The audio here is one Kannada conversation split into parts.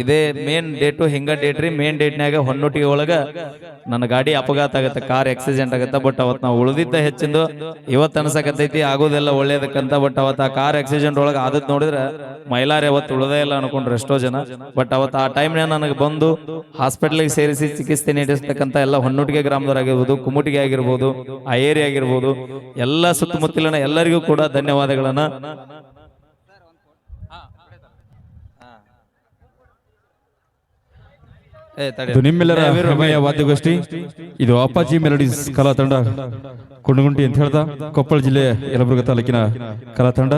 ಇದೇ ಮೇನ್ ಡೇಟು ಹಿಂಗ ಡೇಟ್ ರೀ ಮೇನ್ ಡೇಟ್ನಾಗ ಹೊನ್ನೊಟ್ಟಿಗೆ ಒಳಗ ನನ್ನ ಗಾಡಿ ಅಪಘಾತ ಆಗತ್ತೆ ಕಾರ್ ಆಕ್ಸಿಡೆಂಟ್ ಆಗತ್ತೆ ಬಟ್ ಅವತ್ ನಾವು ಉಳಿದಿದ್ದ ಹೆಚ್ಚಿಂದು ಇವತ್ತು ಅನ್ಸಕತ್ತೈತಿ, ಆಗೋದೆಲ್ಲ ಒಳ್ಳೇದಕ್ಕಂತ ಬಟ್ ಅವತ್ ಆ ಕಾರ್ ಆಕ್ಸಿಡೆಂಟ್ ಒಳಗ ಆದತ್ ನೋಡಿದ್ರೆ ಮೈಲಾರಿ ಅವತ್ತು ಉಳದೇ ಇಲ್ಲ ಅನ್ಕೊಂಡ್ರೆ ಎಷ್ಟೋ ಜನ. ಬಟ್ ಅವತ್ತು ಆ ಟೈಮ್ನ್ಯಾಗ ನನಗೆ ಬಂದು ಹಾಸ್ಪಿಟ್ಲಿಗೆ ಸೇರಿಸಿ ಚಿಕಿತ್ಸೆ ನೀಡಿಸ್ತಕ್ಕಂಥ ಎಲ್ಲ ಹೊನ್ನೊಟ್ಟಿಗೆ ಗ್ರಾಮದವರಾಗಿರ್ಬೋದು ಕುಮುಟಿಗೆ ಆಗಿರ್ಬೋದು, ಆ ಏರಿಯಾ ಆಗಿರ್ಬೋದು, ಎಲ್ಲ ಸುತ್ತಮುತ್ತಲಿನ ಎಲ್ಲರಿಗೂ ಕೂಡ ಧನ್ಯವಾದಗಳನ್ನ ಏ, ತಡಿ. ಇದು ನಿಮ್ಮೆಲ್ಲರ ಹೆಮ್ಮೆಯ ವಾದ್ಯಗೋಷ್ಠಿ. ಇದು ಅಪ್ಪಾಜಿ ಮೆಲಡೀಸ್ ಕಲಾ ತಂಡ. ಕುಂಡಗುಂಟಿ ಅಂತ ಹೇಳ್ದ. ಕೊಪ್ಪಳ ಜಿಲ್ಲೆಯ ಯಲಬುರ್ಗ ತಾಲೂಕಿನ ಕಲಾ ತಂಡ.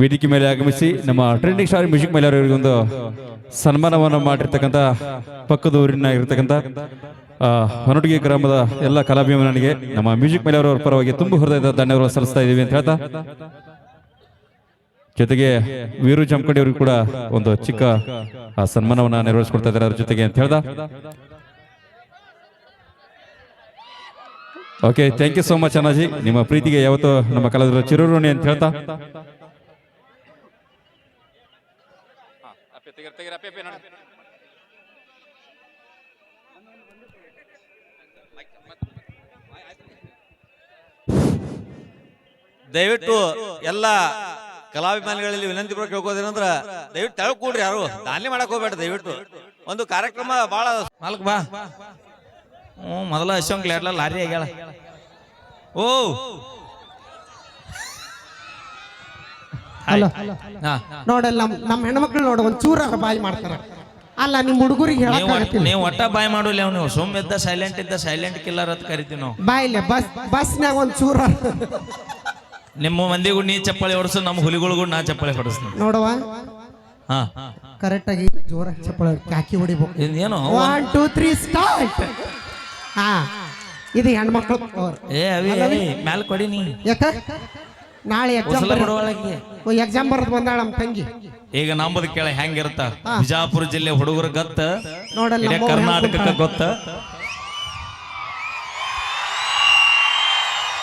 ವೇದಿಕೆ ಮೇಲೆ ಆಗಮಿಸಿ ನಮ್ಮ ಟ್ರೆಂಡಿಂಗ್ ಸ್ಟಾರ್ ಮ್ಯೂಸಿಕ್ ಮೇಲೆ ಅವರಿಗೊಂದು ಸನ್ಮಾನವನ್ನು ಮಾಡಿರ್ತಕ್ಕಂಥ ಪಕ್ಕದ ಊರಿನ ಇರತಕ್ಕಂಥ ಗ್ರಾಮದ ಎಲ್ಲ ಕಲಾಭಿಮಾನಿಗೆ ನಮ್ಮ ಮ್ಯೂಸಿಕ್ ಮೇಲೆ ಅವರ ಪರವಾಗಿ ತುಂಬು ಹೃದಯದ ಧನ್ಯವಾದ ಸಲ್ಲಿಸ್ತಾ ಇದ್ದೀವಿ ಅಂತ ಹೇಳ್ತಾ. ಜೊತೆಗೆ ವೀರು ಜಮಖಂಡಿ ಅವರಿಗೂ ಕೂಡ ಒಂದು ಚಿಕ್ಕ ಸನ್ಮಾನವನ್ನ ನೆರವೇರಿಸ್ಕೊಡ್ತಾ ಇದ್ದಾರೆ ಅದ್ರ ಜೊತೆಗೆ ಅಂತ ಹೇಳ್ದ? Okay thank you so much Annaji. ನಿಮ್ಮ ಪ್ರೀತಿಗೆ ಯಾವತ್ತೂ ನಮ್ಮ ಕಲಾವಿದರು ಚಿರಋಣಿ ಅಂತ ಹೇಳ್ತಾ? ದಯವಿಟ್ಟು ಎಲ್ಲ ಕಲಾಭಿಮಾನಿಗಳಲ್ಲಿ ವಿನಂತಿ ಕೂಡ ಕೇಳ್ಕೋದೇನಂದ್ರ ದಯವಿಟ್ಟು ತೆಳಗ್ ಕೂಡ್ರಿ ಯಾರು. ದಾನಿ ಮಾಡಕ್ ಹೋಗ್ಬೇಡ ದಯವಿಟ್ಟು. ಒಂದು ಕಾರ್ಯಕ್ರಮ ಬಹಳ ನಾಲ್ಕು ಬಾ. ಹ್ಞೂ ಮೊದಲ ಅಶೋಕ್ ಲೇಟ್ಲ ಲಾರಿ ಆಗ್ಯಾಳ. ಓ. ಹಲೋ. ಹಾ. ನೋಡಲ್ಲ ನಮ್ ನಮ್ಮ ಹೆಣ್ಮಕ್ಳು ನೋಡ ಒಂದ್ ಚೂರ ಬಾಯಿ ಮಾಡ್ತಾರ. ಅಲ್ಲ ನಿಮ್ ಹುಡುಗರಿಗೆ ನೀವು ಹೇಳಕ್ ಒಟ್- ನೀವು ಒಟ್ಟ ಬಾಯ್ ಮಾಡೋಲ್ಲ ನೀವು ಸುಮ್ಮ ಇದ್ದ ಸೈಲೆಂಟ್ ಇದ್ದ ಸೈಲೆಂಟ್ ಕಿಲ್ಲರ್ ಅಂತ ಕರಿತೀವಿ ನಾವು. ಬಾಯಿಲೆ ಬಸ್ ಬಸ್ನಾಗ ಒಂದ್ ಚೂರ ನಿಮ್ಮ ಮಂದಿಗೂ ನೀ ಚಪ್ಪಳಿ ಹೊಡ್ಸು ನಮ್ಮ ಹುಲಿಗಳಿಗೂ ನಾ ಚಪ್ಪಳಿ ಹೊಡಿಸ್ತೀನಿ. ನೋಡವ ಹಾ. ಕರೆಕ್ಟ್ ಆಗಿ ಜೋರ ಚಪ್ಪಳ ಕಾಕಿ ಹೊಡಿಬೇಕು. ಇದೇನು? ಒನ್ ಟೂ ತ್ರೀ ಸ್ಟಾರ್ಟ್ ಹಾ. ಇದು ಹೆಣ್ಮಕ್ಳು power. ಏ ಅವಿ ಅವಿ ಮ್ಯಾಲ್ ಕೊಡಿ ನೀ. ಯಾಕ? ನಾಳೆ ಎಕ್ಸಾಮ್ ಹೊಸಲ ಓ ಎಕ್ಸಾಮ್ ಬರೋದು ಬಂದಾಳ ನಮ್ಮ ತಂಗಿ. ಈಗ ನಂಬುದು ಕೇಳ ಹೆಂಗಿರುತ್ತ ಬಿಜಾಪುರ ಜಿಲ್ಲೆ ಹುಡುಗರು ಗತ್ತ? ನೋಡಲ್ಲ ಇಡೀ ನಮ್ಮವ್ರು ಕರ್ನಾಟಕಕ್ಕೆ. ಗೊತ್ತ?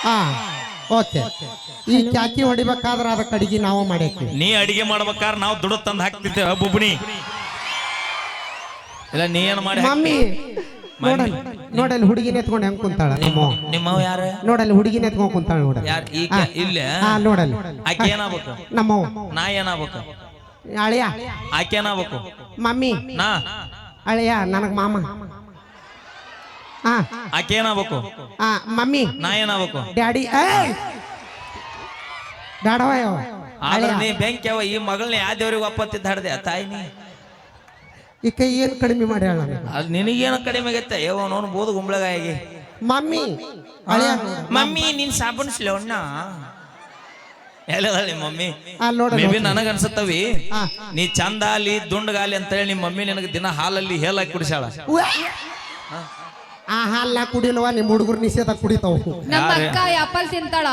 ಹಾ. ಓಕೆ. ಈ ಚಾಕಿ ಹೊಡಿಬೇಕಾದ್ರೆ ಅದಕ್ಕೆ ಅಡಿಗೆ ನಾವು ಮಾಡಿ ನೀ ಅಡಿಗೆ ಮಾಡ್ಬೇಕಾದ್ರೆ ನಾವು ದುಡ್ಡು ತಂದು ಹಾಕ್ತಿದ್ದೇವೆ ಬುಬ್ಣಿ ಇಲ್ಲ ನೀ ಏನ್ ಮಾಡಿ? ಮಮ್ಮಿ ನೋಡಲ್ ನೋಡಲ್ಲಿ ಹುಡುಗಿನ ಎತ್ಕೊಂಡು ಹೆಂಗ್ ಕುಂತಾಳ ನಮ್ಮ ನಿಮ್ಮವ್ ಯಾರು? ನೋಡಲ್ಲಿ ಹುಡುಗಿನ ಎತ್ಕೊಂಡು ಕುಂತಾಳ ನೋಡ. ಯಾರ್ ಈಗ ಇಲ್ಲ? ಹಾ ನೋಡಲ್ಲಿ. ಆಕೆ ಏನಾಗ್ಬೇಕು? ನಮ್ಮವ್ ನಾ ಏನಾಗ್ಬೇಕು? ಅಳಿಯ. ಆಕೆ ಏನಾಗ್ಬೇಕು? ಮಮ್ಮಿ. ನಾ. ಅಳಿಯ ನನಗ್ ಮಾಮ. ಆಕೆ ಏನಾಗ್ಬೇಕು ಆ ಮಮ್ಮಿ. ನಾ ಏನಾಗ್ಬೇಕು ಡ್ಯಾಡಿ ಏಯ್! ಡ್ಯಾಡವ ಯಾವ ಆದ್ರೆ ನೀ ಬೆಂಕಿ ಯಾವ ಈ ಮಗಳನ್ನ ಯಾವ ದೇವ್ರಿಗೆ ಒಪ್ಪತ್ತಿದ್ದ ಹಾಡ್ದೆ ಆ ತಾಯಿ ನೀ. ಈ ಕೈ ಏನ್ ಕಡಿಮೆ ಮಾಡ್ಯಾಳ ಅದು ನಿನಗೇನು ಕಡಿಮೆ ಆಗತ್ತೆ? ಯಾವ ನೋನು ಬೋದು ಗುಂಬಳಗಾಯಿ ಮಮ್ಮಿ. ಅಳಿಯ. ಮಮ್ಮಿ ನೀನ್ ಸಾಬೂನ್ ಎಲ್ಲದ ನಿಮ್ಮ ಮಮ್ಮಿ? ಆ ನೋಡ ಮೇ ಬಿ ನನಗ ಅನ್ಸತ್ತವಿ. ನೀ ಚಂದಾಲಿ ದುಂಡಗಾಲಿ ಅಂತ ಹೇಳಿ ನಿಮ್ಮ ಮಮ್ಮಿ ನಿನಗೆ ದಿನ ಹಾಲಲ್ಲಿ ಹೇಲಾಕಿ ಕುಡಿಸಾಳ ಆ ಹಾಲ್ನ ಕುಡಿಲ್ವಾ ನಿಮ್ ಹುಡುಗರು ನಿಷೇಧ ಕುಡಿತಾವ. ನಮ್ಮ ಅಕ್ಕ ಆಪಲ್ ತಿಂತಾಳ.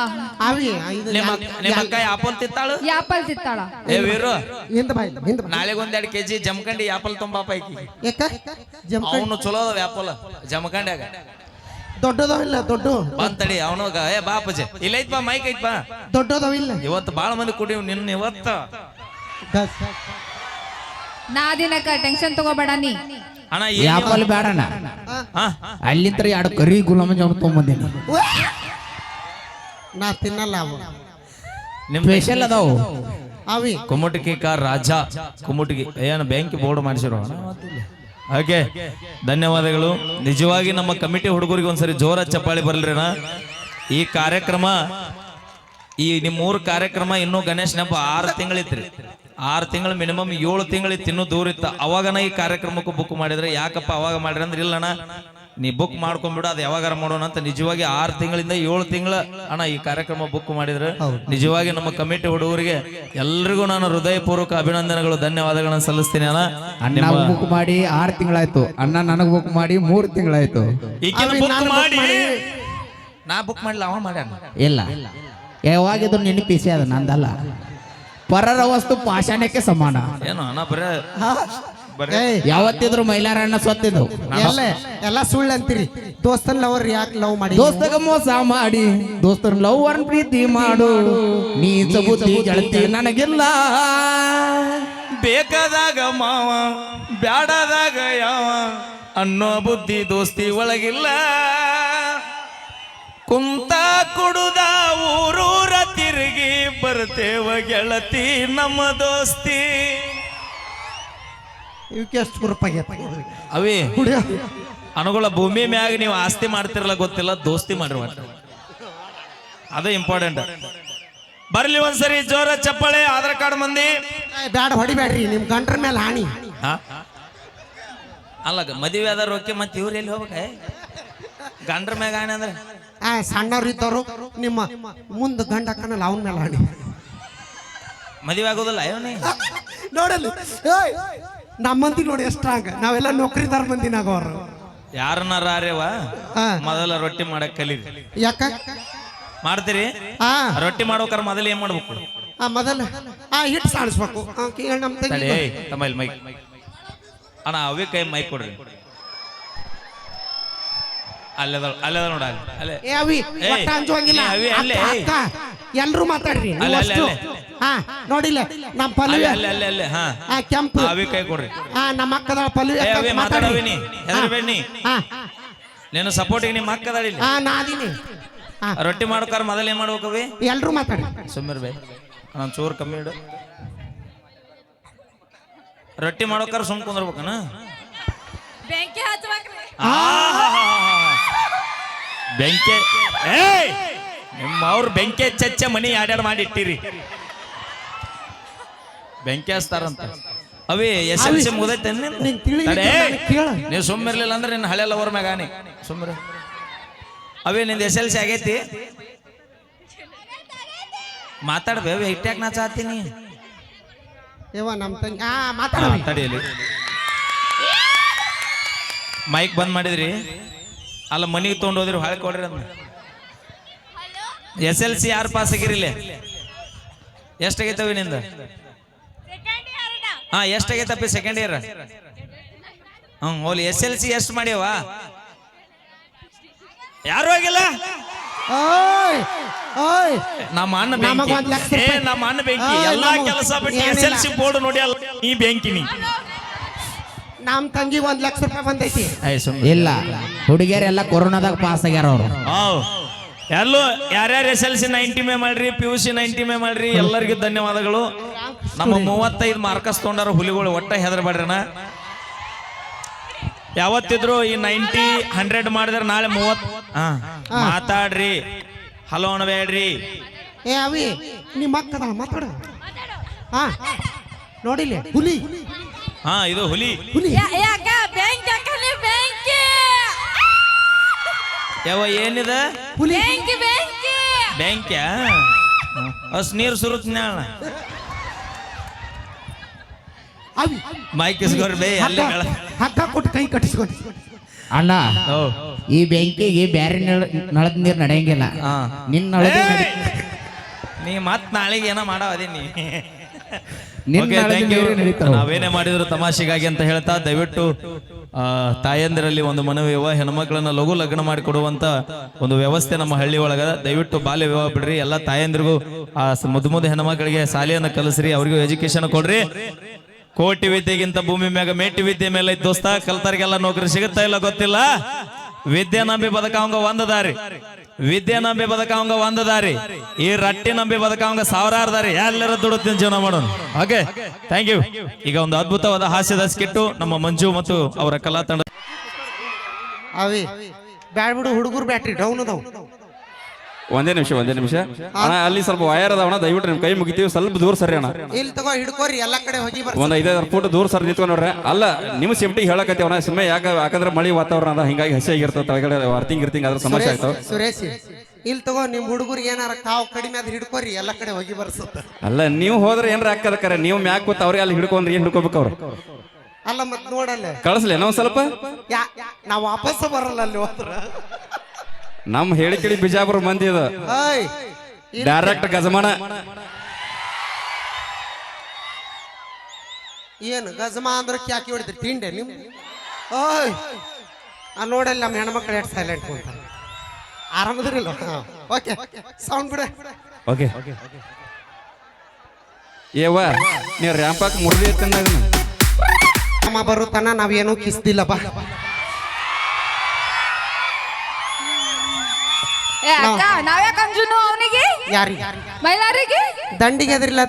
ಅವಿ ನಿಮ್ಮ ನಿಮ್ಮ ನಿಮ್ಮ ಅಕ್ಕ ಆಪಲ್ ತಿತ್ತಾಳು ಆಪಲ್ ತಿಂತಾಳ. ಏ ವೀರು ಹಿಂದ ಬಾಯ್ ಹಿಂದ ಬಾಯ್. ನಾಳೆಗೆ ಒಂದೆರಡು ಕೆಜಿ ಜಮಖಂಡಿ ಆಪಲ್ ತುಂಬಾ ಪೈಕಿ ಯಾಕ? ಅವನು ಚಲೋ ಅದಾವ ಆಪಲ್ ಜಮಖಂಡ್ಯಾಗ. ದೊಡ್ಡದವಿಲ್ಲ ದೊಡ್ಡ. ಬಂತಡಿ ಅವನಗ ಏ ಬಾಪಜೆ ಇಲ್ಲ ಐತ್ ಬಾ ಮೈಕ್ ಐತ್ ಬಾ. ದೊಡ್ಡದವಿಲ್ಲ ಇವತ್ತು ಬಾಳ ಮಂದಿ ಕುಡಿವ್ ನಿನ್ನ ಇವತ್ತ. ನಾ ದಿನಕ್ಕ ಟೆನ್ಷನ್ ತಗೋಬೇಡ ನೀ. ಅಣ್ಣ ಯಾಪಲ್ ಬೇಡಣ್ಣ ಹಾ? ಅಲ್ಲಿಂತ್ರ ಎರಡು ಕರಿ ಗುಲಾಮ್ ಜಾಮೂನ್ ತೊಗೊಂಬಂದೇನಿ. ನಾ ತಿನ್ನಲ್ಲ ಅವು. ನಿಮ್ ಸ್ಪೆಷಲ್ ಅದಾವು. ಅವಿ. ಕುಮುಟಿಗೆ ಕಾರ್ ರಾಜ. ಕುಮಟಗಿ ಏನು ಬ್ಯಾಂಕ್ ಬೋರ್ಡ್ ಮಾಡಿಸಿರೋ? ಓಕೆ ಧನ್ಯವಾದಗಳು. ನಿಜವಾಗಿ ನಮ್ಮ ಕಮಿಟಿ ಹುಡುಗರಿಗೆ ಒಂದ್ಸರಿ ಜೋರ ಚಪ್ಪಾಳಿ ಬರ್ಲಿರಣ ಈ ಕಾರ್ಯಕ್ರಮ ಈ ನಿಮ್ಮೂರು ಕಾರ್ಯಕ್ರಮ ಇನ್ನೂ ಗಣೇಶ್ ನೆಪ ಆರು ತಿಂಗಳಿತ್ರಿ. ಆರು ತಿಂಗಳು ಮಿನಿಮಮ್ ಏಳು ತಿಂಗಳು ತಿನ್ನೋ ದೂರ ಇತ್ತು. ಅವಾಗನ ಈ ಕಾರ್ಯಕ್ರಮಕ್ಕೂ ಬುಕ್ ಮಾಡಿದ್ರೆ ಯಾಕಪ್ಪ ಅವಾಗ ಮಾಡ್ರಿ ಅಂದ್ರೆ ಇಲ್ಲಣ್ಣ ನೀ ಬುಕ್ ಮಾಡ್ಕೊಂಡ್ಬಿಡು ಅದು ಯಾವಾಗಾರ ಮಾಡೋಣ ಅಂತ. ನಿಜವಾಗಿ ಆರು ತಿಂಗಳಿಂದ ಏಳು ತಿಂಗಳ ಅಣ್ಣ ಈ ಕಾರ್ಯಕ್ರಮ ಬುಕ್ ಮಾಡಿದ್ರೆ ನಿಜವಾಗಿ ನಮ್ಮ ಕಮಿಟಿ ಹುಡುಗರಿಗೆ ಎಲ್ರಿಗೂ ನಾನು ಹೃದಯಪೂರ್ವಕ ಅಭಿನಂದನೆಗಳು ಧನ್ಯವಾದಗಳನ್ನು ಸಲ್ಲಿಸ್ತೀನಿ ಅಣ್ಣ. ಅಣ್ಣ ಬುಕ್ ಮಾಡಿ ಆರು ತಿಂಗಳಾಯ್ತು. ಅಣ್ಣ ನನಗ್ ಬುಕ್ ಮಾಡಿ ಮೂರು ತಿಂಗಳಾಯ್ತು. ನಾ ಬುಕ್ ಮಾಡಿಲ್ಲ ಅವ ಮಾಡ್ಯಾನ. ಇಲ್ಲ. ಯಾವಾಗಿದ್ರು ನೆನಪಿಸಿ ಅದು ನಂದಲ್ಲ. ಪರರ ವಸ್ತು ಪಾಷಾಣಕ್ಕೆ ಸಮಾನ. ಏನು ಅಣ್ಣ ಬರೇ ಯಾವತ್ತಿದ್ರು ಮೈಲಾರಣ್ಣ ಸೊತ್ತಿದ್ದು. ಎಲ್ಲ ಎಲ್ಲ ಸುಳ್ಳು ಅಂತೀರಿ ದೋಸ್ತನ್ ಲವರ್ ಯಾಕೆ ಲವ್ ಮಾಡಿ? ದೋಸ್ತಗ ಮೋಸ ಮಾಡಿ. ದೋಸ್ತರ್ ಲವ್ ಅನ್ ಪ್ರೀತಿ ಮಾಡು. ನೀ ಬುದ್ಧಿ ಗೆಳತಿ ನನಗಿಲ್ಲ. ಬೇಕಾದಾಗ ಮಾವ ಬ್ಯಾಡದಾಗ ಯಾವ ಅನ್ನೋ ಬುದ್ಧಿ ದೋಸ್ತಿ ಒಳಗಿಲ್ಲ. ಕುಂತ ಕುಡುದ ಊರೂರ ತಿರುಗಿ ಬರ್ತೇವ ಗೆಳತಿ ನಮ್ಮ ದೋಸ್ತಿ. ಇವಕ್ಕೆ ಎಷ್ಟು ರೂಪಾಯಿ ಅವೇ ಅನುಗುಳ ಭೂಮಿ ಮ್ಯಾಗ ನೀವು ಆಸ್ತಿ ಮಾಡ್ತಿರಲ್ಲ ಗೊತ್ತಿಲ್ಲ ದೋಸ್ತಿ ಮಾಡ್ರಿ ಮಾಡ್ರಿ ಅದು ಇಂಪಾರ್ಟೆಂಟ್ ಬರ್ಲಿ ಒಂದ್ಸರಿ ಜೋರ ಚಪ್ಪಳೆ ಆಧಾರ್ ಕಾರ್ಡ್ ಮಂದಿ. ಬ್ಯಾಡ ಹೊಡಿಬ್ಯಾಡ್ರಿ ನಿಮ್ ಗಂಟ್ರ ಮೇಲೆ ಹಾನಿ ಹಾ? ಅಲ್ಲ ಗ- ಮದುವೆ ಆದ ರೊಕ್ಕೆ ಮತ್ತೆ ಇವ್ರು ಎಲ್ಲಿ ಹೋಗ್ಬೇಕ ಗಂಡ್ರ ಮ್ಯಾಗ ಹಾನಿ ಅಂದ್ರೆ? ಆ ಸಣ್ಣವ್ರು ಇದ್ದವರು ನಿಮ್ಮ ಮುಂದೆ ಗಂಡ ಕಣ್ಣಲ್ಲಿ ಅವನ ಮೇಲೆ ಆಡಿ. ಮದುವೆ ಆಗೋದಲ್ಲ ನೋಡಲ್ಲ. ಏಯ್, ನಮ್ಮ ಮಂದಿ ನೋಡಿ ಎಷ್ಟ್ರಾಂಗ ನಾವೆಲ್ಲ ನೌಕರಿದಾರ ಮಂದಿನಾಗ ಅವರು ಯಾರನ್ನಾರ ಆರ್ಯವ ಹಾ. ಮೊದಲ ರೊಟ್ಟಿ ಮಾಡಕ್ ಕಲೀರಿ. ಯಾಕ? ಮಾಡ್ತೀರಿ? ಆ ರೊಟ್ಟಿ ಮಾಡ್ಬೇಕಾರ ಮೊದಲು ಏನ್ ಮಾಡ್ಬೇಕು ಆ ಮೊದಲ ಆ ಹಿಟ್ಟು ಸಾಣಿಸ್ಬೇಕು ಆ, ನಮ್ಮ ತಂಗಿ. ಏಯ್, ತಮ್ಮ ಇಲ್ಲಿ ಮೈಕ್. ಅಣ್ಣ ಅವೇ ಕೈ ಮೈಕ್ ಕೊಡ್ರಿ. ಅಲ್ಲದ ಅಲ್ಲದ ನೋಡ ಅಲ್ಲೇ. ಏ ಅವಿ ಒಟ್ಟ ಅಂಜುವಂಗಿಲ್ಲ ಏ ಅವಿ, ಅಲ್ಲೇ, ಅಕ್ಕ. ಅಕ್ಕ ಎಲ್ರು ಮಾತಾಡ್ರಿ ನೀವು ಅಲ್ಲೇ, ಅಲ್ಲೇ, ಹಾ ನೋಡಿಲ್ಲ ನಮ್ಮ ಪಲ್ವಿ ಅಲ್ಲೇ ಅಲ್ಲೇ ಅಲ್ಲೇ ಹಾ. ಆ ಕೆಂಪು. ಅವಿ ಕೈ ಕೊಡ್ರಿ. ಹಾ ನಮ್ಮ ಅಕ್ಕದ ಪಲ್ವಿ ಏ ಅಕ್ಕ ಅವೇ ಮಾತಾಡ್ರಿ. ಮಾತಾಡವಿ ನೀ. ಹೆದರ್ಬೇಡ ನೀ. ಹಾ. ನೀನು ಸಪೋರ್ಟಿಗೆ ನಿಮ್ಮ ಅಕ್ಕದಾಳಿ ಇಲ್ಲಿ. ಹಾ ನಾದಿನಿ ಹಾ. ರೊಟ್ಟಿ ಮಾಡ್ಕಾರ ಮೊದಲೇ ಏನ್ ಮಾಡ್ಬೇಕವಿ ಎಲ್ರು ಮಾತಾಡಿ. ಸುಮ್ಮರ್ ಬೇ. ನಾನು ಚೂರು ಕಮ್ಮಿ ಇಡು. ರೊಟ್ಟಿ ಮಾಡೋಕಾರ ಸುಮ್ ಕುಂದ್ರಬೇಕನ? ಬೆಂಕಿ ಹಚ್ಬೇಕ್ರಿ. ಬೆಂಕಿ ಏಯ್! ನಿಮ್ಮ ಅವ್ರ ಬೆಂಕಿ ಚಚ್ಚ ಮನಿ ಯಾಡ್ಯಾಡ್ ಮಾಡಿ ಇಟ್ಟಿರಿ ಬೆಂಕಿ ಹಚ್ತಾರಂತ ಅವಿ ಎಸ್ ಎಲ್ ಸಿ ಕೇಳು. ನೀವು ಸುಮ್ಮಿರ್ಲಿಲ್ಲ ಅಂದ್ರೆ ನಿನ್ನ ಹಳೆ ಲವರ್ ಮ್ಯಾಗ ನೀ ಸುಮ್ಮನೆ ಅವೇ ನಿಂದ ಎಸ್ ಎಲ್ ಸಿ ಆಗೈತಿ? ಮಾತಾಡ್ಬೇವೆ ಇಟ್ಟ್ಯಾಕ ನಾ ಚಾತೀನಿ ಯವ್ವ ನಮ್ಮ ತಂಗಿ ಆ ಮಾತಾಡವಿ ತಡಿಯಲಿ ಮೈಕ್ ಬಂದ್ ಮಾಡಿದ್ರಿ. ಅಲ್ಲ ಮನೆಗೆ ತೊಗೊಂಡು ಹೋದ್ರಿ ಹಾಳೆ ಕೊಡ್ರಿ ಅಂದ ಎಸ್ ಎಲ್ ಸಿ ಯಾರು ಪಾಸ್ ಆಗಿರಿಲ್ಲ ಎಷ್ಟಾಗೈತವಿ ನಿಂದ? ಹಾ ಎಷ್ಟಾಗೈತಪ್ಪ ಸೆಕೆಂಡ್ ಇಯರ್ ಹ್ಮ್ ಹೋಲಿ ಎಸ್ ಎಲ್ ಸಿ ಎಷ್ಟು ಮಾಡ್ಯವ? ಯಾರು ಓಯ್ ನಮ್ಮ ಅಣ್ಣ ಬೆಂಕಿ. ನಮ್ಮ ಅಣ್ಣ ಬೆಂಕಿ. ಎಲ್ಲಾ ಕೆಲಸ ಬಿಟ್ಟು ಎಸ್ ಎಲ್ ಸಿ ಬೋರ್ಡ್ ನೋಡಿ ಅಲ್ಲ ಈ ಬೆಂಕಿನಿ. ನಮ್ಮ ತಂಗಿ ಒಂದ್ ಲಕ್ಷ ರೂಪಾಯಿ ಬಂದೈತಿ. ಇಲ್ಲ. ಹುಡುಗಿಯರೆಲ್ಲ ಕೊರೋನಾದಾಗ ಪಾಸ್ ಆಗ್ಯಾರ ಅವರು. ಹೌ ಎಲ್ಲೂ ಯಾರ್ಯಾರು ಎಸ್ ಎಲ್ ಸಿ ನೈಂಟಿ ಮೇ ಮಾಡ್ರಿ ಪಿ ಯು ಸಿ ನೈಂಟಿ ಮೇ ಮಾಡ್ರಿ ಎಲ್ಲರಿಗೂ ಧನ್ಯವಾದಗಳು. ನಮ್ಮ ಮೂವತ್ತೈದು ಮಾರ್ಕಸ್ ತೊಗೊಂಡಾರ ಹುಲಿಗಳು ಒಟ್ಟ ಹೆದರ್ಬೇಡ್ರಣ ಯಾವತ್ತಿದ್ರು ಈ ನೈಂಟಿ ಹಂಡ್ರೆಡ್ ಮಾಡಿದ್ರೆ ನಾಳೆ ಮೂವತ್ ಹಾ ಮಾತಾಡ್ರಿ. ಹಲೋ ಅಣಬೇಡ್ರಿ ಏ ಅವಿ ನಿಮ್ಮ ಅಕ್ಕದ ಮಾತಾಡ. ಹಾ ನೋಡಿಲ್ಲ ಹುಲಿ. ಹಾ ಇದು ಹುಲಿ. ಹುಲಿ. ಯಾಕ ಯಾವ ಏನಿದೆ? ಹುಲಿ. ಬೆಂಕಿ ಬೆಂಕಿ. ಬ್ಯಾಂಕ್ಯಾ ಅಸ್ ನೀರು ಸುರುತ್ ನ್ಯಾಳ ಅವಿ. ಮೈಕ್ ಇಸ್ಕೋರಿ ಬೇ ಅಲ್ಲೇ ಹಗ್ಗ ಕೊಟ್ಟು ಕೈ ಕಟ್ಟಿಸ್ಕೊಂಡು. ಅಣ್ಣ ಓ ಈ ಬೆಂಕಿಗೆ ಬ್ಯಾರೆ ನಳ ನಳದ ನೀರ್ ನಡೆಯಂಗಿಲ್ಲ. ಹಾ. ನಿನ್ ನಳದ ನೀ ಮತ್ ನಾಳೆಗೆ ಏನೋ ಮಾಡಾವದಿ ನೀ ನಾವೇನೇ ಮಾಡಿದ್ರು ತಮಾಷೆಗಾಗಿ ಅಂತ ಹೇಳ್ತಾ ದಯವಿಟ್ಟು ಆ, ತಾಯಂದಿರಲ್ಲಿ ಒಂದು ಮನವಿ ಹೆಣ್ಮಕ್ಳನ್ನ ಲಘು ಲಗ್ನ ಮಾಡಿಕೊಡುವಂತ ಒಂದು ವ್ಯವಸ್ಥೆ ನಮ್ಮ ಹಳ್ಳಿ ಒಳಗ ದಯವಿಟ್ಟು ಬಾಲ್ಯ ವಿವಾಹ ಬಿಡ್ರಿ. ಎಲ್ಲಾ ತಾಯಂದಿರಿಗೂ ಆ ಮುದ್ದು ಮುದ್ದು ಹೆಣ್ಮಕ್ಳಿಗೆ ಶಾಲೆಯನ್ನ ಕಲಿಸ್ರಿ. ಅವ್ರಿಗೂ ಎಜುಕೇಶನ್ ಕೊಡ್ರಿ. ಕೋಟಿ ವಿದ್ಯೆಗಿಂತ ಭೂಮಿ ಮ್ಯಾಗ ಮೇಟಿ ವಿದ್ಯೆ ಮೇಲೆ ಇದ್ದೋಸ್ತಾ ದೋಸ್ತ ಕಲ್ತಾರಿಗೆಲ್ಲ ನೌಕರಿ ಸಿಗುತ್ತಾ ಇಲ್ಲ ಗೊತ್ತಿಲ್ಲ? ವಿದ್ಯೆ ನಂಬಿ ಬದುಕವಂಗ ಒಂದ ದಾರಿ. ವಿದ್ಯೆ ನಂಬಿ ಬದುಕವಂಗ ಒಂದ ದಾರಿ. ಈ ರಟ್ಟಿ ನಂಬಿ ಬದುಕವಂಗ ಸಾವಿರಾರು ದಾರಿ. ಎಲ್ಲರೂ ದುಡುತ್ತೀನಿ ಜೀವನ ಮಾಡೋಣ ಓಕೆ ಥ್ಯಾಂಕ್ ಯು ಈಗ ಒಂದು ಅದ್ಭುತವಾದ ಹಾಸ್ಯದ ಸ್ಕಿಟ್ಟು ನಮ್ಮ ಮಂಜು ಮತ್ತು ಅವರ ಕಲಾ ತಂಡ ಅವಿ ಬ್ಯಾಡ್ ಬಿಡು ಹುಡುಗರು ಬ್ಯಾಟ್ರಿ, ಡೌನ್ ಅದಾವ. ಒಂದೇ ನಿಮಿಷ ಒಂದೇ ನಿಮಿಷ. ಅಣ್ಣ ಅಲ್ಲಿ ಸ್ವಲ್ಪ ವಯರ್ ಅದಾವಣ ದಯವಿಟ್ಟು ನಿಮ್ ಕೈ ಮುಗಿತೀವಿ ಸ್ವಲ್ಪ ದೂರ ಸರಿ ಅಣ್ಣ. ಇಲ್ಲಿ ತಗೋ ಹಿಡ್ಕೋರಿ ಎಲ್ಲ ಕಡೆ ಹೋಗಿ ಒಂದ್ ಐದಾರು ಫುಟ್ ದೂರ ಸರ್ ನಿಂತ್ಕೊಂಡ್ ನೋಡ್ರಿ. ಅಲ್ಲ ನಿಮ್ ಸೇಫ್ಟಿ ಹೇಳಕತ್ತೀವಣ್ಣ ಸುಮ್ಮನೆ ಯಾಕ ಯಾಕಂದ್ರೆ ಮಳಿ ವಾತಾವರಣ ಅದ ಹಿಂಗಾಗಿ ಹಸಿ ಆಗಿರ್ತದೆ ಕೆಳಗಡೆ ಅರ್ತಿಂಗ್ ಇರ್ತಿಂಗ್ ಅದ್ರ ಸಮಸ್ಯೆ ಆಗ್ತಾವ ಸುರೇಶ್ ಇಲ್ಲಿ ತಗೋ ನಿಮ್ ಹುಡುಗರಿಗೆ ಏನಾರ ಕಾವು ಕಡಿಮೆ ಆದ್ರೆ ಹಿಡ್ಕೋರಿ ಎಲ್ಲ ಕಡೆ ಹೋಗಿ ಬರ್ಸುತ್ತ ಅಲ್ಲ ನೀವು ಹೋದ್ರೆ ಏನ್ರ ಹಾಕದ ಕರೆ? ನೀವು ಮ್ಯಾಕ್ ಕೂತ್ ಅವ್ರಿಗೆ ಅಲ್ಲಿ ಹಿಡ್ಕೊಂಡ್ರಿ ಏನ್ ಹಿಡ್ಕೋಬೇಕು ಅವ್ರು? ಅಲ್ಲ ಮತ್ ನೋಡಲ್ಲ. ಕಳಿಸ್ಲಿ ನಾವು ಸ್ವಲ್ಪ? ಯಾ ನಾವ್ ವಾಪಸ್ ಬರಲ್ಲ ಅಲ್ಲಿ ಹೋದ್ರ. ನಮ್ ಹೇಳಿ ಕೇಳಿ ಬಿಜಾಪುರ ಮಂದಿ ಇದು ಏಯ್ ಡೈರೆಕ್ಟ್ ಗಜಮಾನ. ಏನು ಗಜಮಾ ಅಂದ್ರೆ ಕ್ಯಾಕಿ ಹೊಡಿದ್ರಿ ತಿಂಡೆ ನಿಮ್ ಓಯ್. ನೋಡಲ್ಲ ನಮ್ಮ ಹೆಣ್ಮಕ್ಳು ಎಷ್ಟು ಸೈಲೆಂಟ್ ಅಂತ ಆರಾಮದ್ರಿಲ್ಲ? ಓಕೆ ಸೌಂಡ್ ಬಿಡ. ಓಕೆ ಏವ ನೀವು ರ್ಯಾಂಪಾಕ್ ಮುರಿದಿ ತಂದಾಗ ಅಮ್ಮ ಬರುತ್ತಾನ ನಾವೇನು ಕಿಸ್ತಿಲ್ಲಪ್ಪ ಬಾ. ಅಕ್ಕ ನಾವ್ಯಾಕ ಅಂಜುನು ಅವನಿಗೆ? ಯಾರಿ ಮೈಲಾರಿಗೆ? ದಂಡಿಗೆ ಎದ್ರಿಲ್ಲ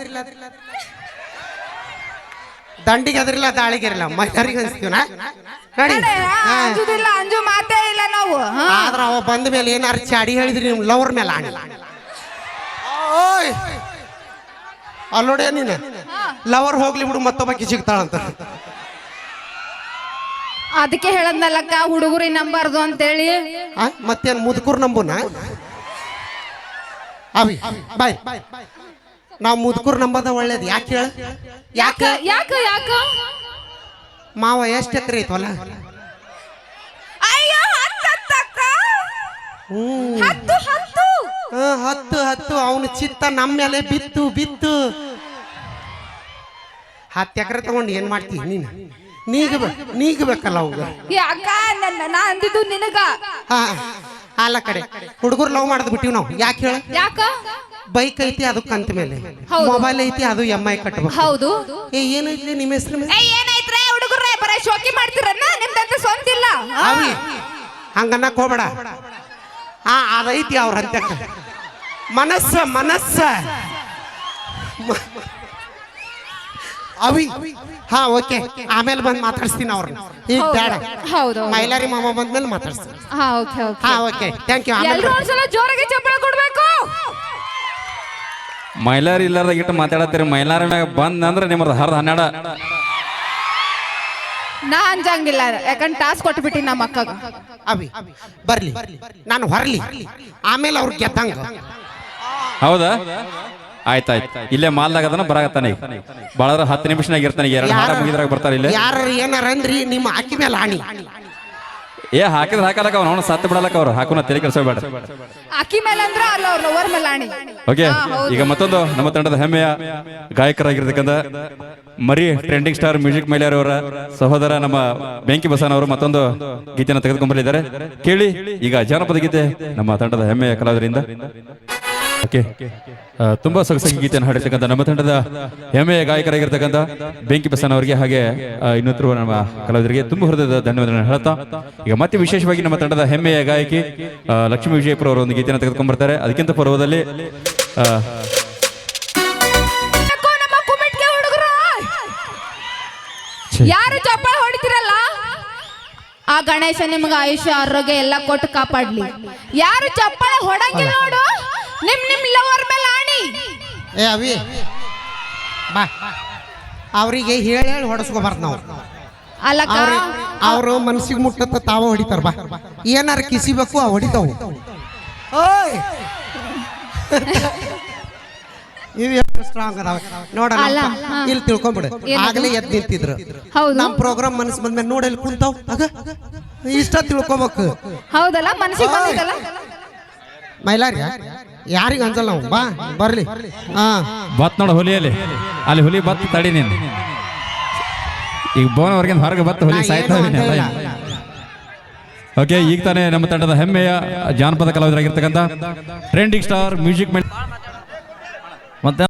ದಂಡಿಗೆ ಎದ್ರಿಲ್ಲ ದಾಳಿಗೆ ಇರಲ್ಲ ಮೈದಾರಿಗೆ ಅನ್ಸ್ತೀವನ ನಡಿ. ಅಂಜುದಿಲ್ಲ ಅಂಜು ಮಾತೇ ಇಲ್ಲ ನಾವು. ಆದ್ರ ಅವ ಬಂದ ಮೇಲೆ ಏನಾರು ಚಾಡಿ ಹೇಳಿದ್ರಿ ನಿಮ್ ಲವರ್ ಮೇಲೆ ಆಣಿಲ್ಲ ಓಯ್. ಅಲ್ಲೋಡೆ ನೀನು. ಲವರ್ ಹೋಗ್ಲಿ ಬಿಡು ಮತ್ತೊಬ್ಬಕ್ಕೆ ಸಿಗ್ತಾಳಂತ. ಅದಕ್ಕೆ ಹೇಳದ್ನಲ್ಲಕ್ಕ ಹುಡುಗರಿ ನಂಬಾರ್ದು ಅಂತೇಳಿ. ಆ? ಮುದುಕರು ಮುದುಕೂರ್ ನಂಬುನ? ಅವಿ ಬಾಯ್. ನಾವು ಮುದುಕರು ನಂಬದ ಒಳ್ಳೇದು ಯಾಕೆ ಹೇಳ? ಯಾಕ? ಯಾಕ ಯಾಕ ಮಾವ ಎಷ್ಟು ಎಕರೆ ಅಯ್ಯೋ ಹತ್ತಕ್ಕ? ಹ್ಮ್. ಹತ್ತು ಹತ್ತು. ಆ, ಹತ್ತು ಹತ್ತು. ಅವನ ಚಿತ್ತ ನಮ್ಮ ಮೇಲೆ ಬಿತ್ತು ಬಿತ್ತು. ಹತ್ತು ಎಕರೆ ತಗೊಂಡು ಏನು ಮಾಡ್ತೀನಿ ನೀನು? ನೀಗ ನೀಗಬೇಕಲ್ಲ ಅವಾಗ? ಏ ಅಕ್ಕ ನನ್ನ ನಾ ಅಂದಿದ್ದು ನಿನಗ. ಹಾ ಅಲ್ಲ ಕಡೆ. ಹುಡುಗರು ಲವ್ ಮಾಡೋದು ಬಿಟ್ಟಿವಿ ನಾವು. ಯಾಕೆ ಹೇಳ? ಯಾಕ? ಬೈಕ್ ಐತಿ ಅದು ಕಂತ ಮೇಲೆ. ಹೌದು. ಮೊಬೈಲ್ ಐತಿ ಅದು ಎಂ ಐ ಕಟ್ಟಬೇಕು ಹೌದು. ಏ ಏನೈತಿ ನಿಮ್ಮ ಹೆಸರು ಏ ಏನಾಯ್ತ್ರೆ? ಹುಡುಗರೇ ಬರೀ ಶೋಕಿ ಮಾಡ್ತಿರನ್ನ? ನಿಮ್ದಂತ ಸ್ವಂತ ಇಲ್ಲ. ಹಾ. ಅವಿ ಹಂಗನ್ನಕ್ ಹೋಗ್ಬೇಡ. ಹಾ ಅದೈತಿ ಅವ್ರ ಹಂತಕ್ಕ. ಮನಸ್ಸ ಮನಸ್ಸ. ಮ- ಅವಿ. ಹಾ ಓಕೆ. ಆಮೇಲೆ ಬಂದು ಮಾತಾಡ್ಸ್ತೀನಿ ಅವ್ರನ್ನ ಈಗ. ಬೇಡ. ಹೌದು ಮೈಲಾರಿ ಮಾಮ ಬಂದ್ಮೇಲೆ ಮಾತಾಡ್ಸ್ತೀನಿ. ಹಾ ಓಕೆ ಓಕೆ. ಹಾ ಓಕೆ. ಥ್ಯಾಂಕ್ ಯು ಆಮೇಲೆ ಒಂದ್ಸಲ ಜೋರಾಗಿ ಚಪ್ಪಳ ಕೊಡ್ಬೇಕು. ಮೈಲಾರಿ ಇಲ್ಲಾರ್ದಾಗ ಇಟ್ಟು ಮಾತಾಡತ್ತೀರಿ. ಮೈಲಾರಿ ಮ್ಯಾಗ ಬಂದ್ ಅಂದ್ರೆ ನಿಮ್ಮದು ಹರ್ದ ಹನ್ನೆರಡ. ನಾ ಅಂಜಂಗಿಲ್ಲ ಯಾಕಂದ್ರೆ ಟಾಸ್ ಕೊಟ್ಬಿಟ್ಟಿ ನಮ್ಮ ಅಕ್ಕಗ. ಅವಿ ಬರ್ಲಿ. ನಾನು ಹೊರಲಿ. ಆಮೇಲೆ ಅವ್ರು ಗೆದ್ದಂಗ. ಹೌದಾ? ಆಯ್ತಾಯ್ತು ಇಲ್ಲೇ ಮಾಲ್ದಾಗ ಅದನ್ನ ಬಹಳ ಈಗ. ಭಾಳ ಹತ್ತು ನಿಮಿಷನಾಗ ಇರ್ತಾನೆ ಈಗ. ಎರಡು ಮುಗಿದ್ರಾಗ ಬರ್ತಾರೆ ಇಲ್ಲ. ಯಾರು ಏನಾರಂದ್ರಿ ನಿಮ್ಮ ಹಾಕಿ ಮೇಲೆ ಆಣಿ. ಏ ಹಾಕಿದ್ರೆ ಹಾಕಲಕ್ಕ ಅವ್ನು. ಅವ್ನ ಸತ್ತು ಬಿಡಲಕ್ಕ ಅವ್ರು. ಹಾಕೋನ ತಲೆ ಕೆಡಿಸಬೇಡ ಅಕ್ಕಿ ಮೇಲೆ ಅಂದ್ರ ಅಲ್ಲ ಅವ್ರ ಲವರ್ ಮೇಲೆ ಆಣಿ. ಓಕೆ ಈಗ ಮತ್ತೊಂದು ನಮ್ಮ ತಂಡದ ಹೆಮ್ಮೆಯ ಗಾಯಕರಾಗಿರ್ತಕ್ಕಂಥ ಮರಿ ಟ್ರೆಂಡಿಂಗ್ ಸ್ಟಾರ್ ಮ್ಯೂಸಿಕ್ ಮೈಲಾರ್ ಅವರ ಸಹೋದರ ನಮ್ಮ ಬೆಂಕಿ ಬಸವನ್ ಅವರು ಮತ್ತೊಂದು ಗೀತೆಯನ್ನು ತೆಗೆದುಕೊಂಡ್ಬಂದಿದ್ದಾರೆ ಕೇಳಿ ಈಗ ಜಾನಪದ ಗೀತೆ ನಮ್ಮ ತಂಡದ ಹೆಮ್ಮೆಯ ಕಲಾವಿದರಿಂದ. ತುಂಬಾ ಸೊಗಸಾಗಿ ಗೀತೆಯನ್ನು ಹಾಡಿರ್ತಕ್ಕಂಥ ನಮ್ಮ ತಂಡದ ಹೆಮ್ಮೆಯ ಗಾಯಕರಾಗಿರ್ತಕ್ಕಂಥ ಬೆಂಕಿ ಬಸನ್ ಅವರಿಗೆ ಹಾಗೆ ಇನ್ನೊತ್ತರು ನಮ್ಮ ಕಲಾವಿದರಿಗೆ ತುಂಬ ಹೃದಯದ ಧನ್ಯವಾದಗಳನ್ನು ಹೇಳ್ತಾ, ಈಗ ಮತ್ತೆ ವಿಶೇಷವಾಗಿ ನಮ್ಮ ತಂಡದ ಹೆಮ್ಮೆಯ ಗಾಯಕಿ ಲಕ್ಷ್ಮೀ ವಿಜಯಪುರ ಅವರು ಒಂದು ಗೀತೆಯನ್ನು ತೆಗೆದುಕೊಂಡು ಬರ್ತಾರೆ ಅದಕ್ಕಿಂತ ಪೂರ್ವದಲ್ಲಿ ಯಾರು ಚಪ್ಪಾಳೆ ಹೊಡಿತಿರಲ್ಲ? ಆ ಗಣೇಶ ನಿಮ್ಗೆ ಆಯುಷ್ಯ, ಆರೋಗ್ಯ ಎಲ್ಲ ಕೊಟ್ಟು ಕಾಪಾಡ್ಲಿ. ಯಾರು ಚಪ್ಪಾಳೆ ಹೊಡಂಗಿಲ್ಲ ನೋಡು. ನಿಮ್ ನಿಮ್ ಲವರ್ ಮೇಲೆ ಆಣಿ. ಏ ಅವಿ. ಬಾ. ಅವರಿಗೆ ಹೇಳಿ ಹೇಳಿ ಹೊಡೆಸ್ಕೋಬಾರ್ದು ನಾವು. ಅಲ್ಲಕ್ಕ ಅವ್ರ ಮನ್ಸಿಗೆ ಮುಟ್ಟತ್ತ ತಾವ ಹೊಡಿತಾರ ಬಾ. ಏನಾರ ಕಿಸಿಬೇಕು ಆ ಹೊಡಿತಾವು. ಓಯ್! ಇವು ಎಷ್ಟು ಸ್ಟ್ರಾಂಗ್ ಅದಾವ. ನೋಡ ಅಲ್ಲ, ಹಾ. ಇಲ್ಲಿ ತಿಳ್ಕೊಂಬಿಡು. ಆಗಲೇ ಆಗ್ಲೇ ಎದ್ದು ನಿಂತಿದ್ರು. ಹೌದು. ನಮ್ಮ ಪ್ರೋಗ್ರಾಮ್ ಮನಸ್ಸು ಬಂದ್ಮೇಲೆ ನೋಡಿ ಇಲ್ಲಿ ಕುಂತಾವ್. ಆಗ ಇಷ್ಟ ತಿಳ್ಕೊಬೇಕು. ಹೌದಲ್ಲ ಮನಸ್ಸಿಗೆ ಬಂದಿದ್ದಲ್ಲ ಮೈಲಾರಿ ಯಾರಿಗ ಅನ್ಸಲ್ಲ ನಾವು ಬಾ ಬರ್ಲಿ. ಹಾ ಬತ್ ನೋಡು ಹುಲಿಯಲ್ಲಿ. ಅಲ್ಲಿ ಹುಲಿ ಬತ್ ತಡಿ ನೀನು. ಈಗ ಬೋನ್ ಹೊರಗಿಂದ ಹೊರಗೆ ಬತ್ ಹುಲಿ ನಾ ಸಾಯ್ತಾ ಏನು ಇದೀನಿ ಅಂತ ಅಲ್ಲ? ಇಲ್ಲ. ಓಕೆ ಈಗ ತಾನೇ ನಮ್ಮ ತಂಡದ ಹೆಮ್ಮೆಯ ಜಾನಪದ ಕಲಾವಿದರಾಗಿರ್ತಕ್ಕಂಥ ಟ್ರೆಂಡಿಂಗ್ ಸ್ಟಾರ್ ಮ್ಯೂಸಿಕ್ ಮತ್ತೆ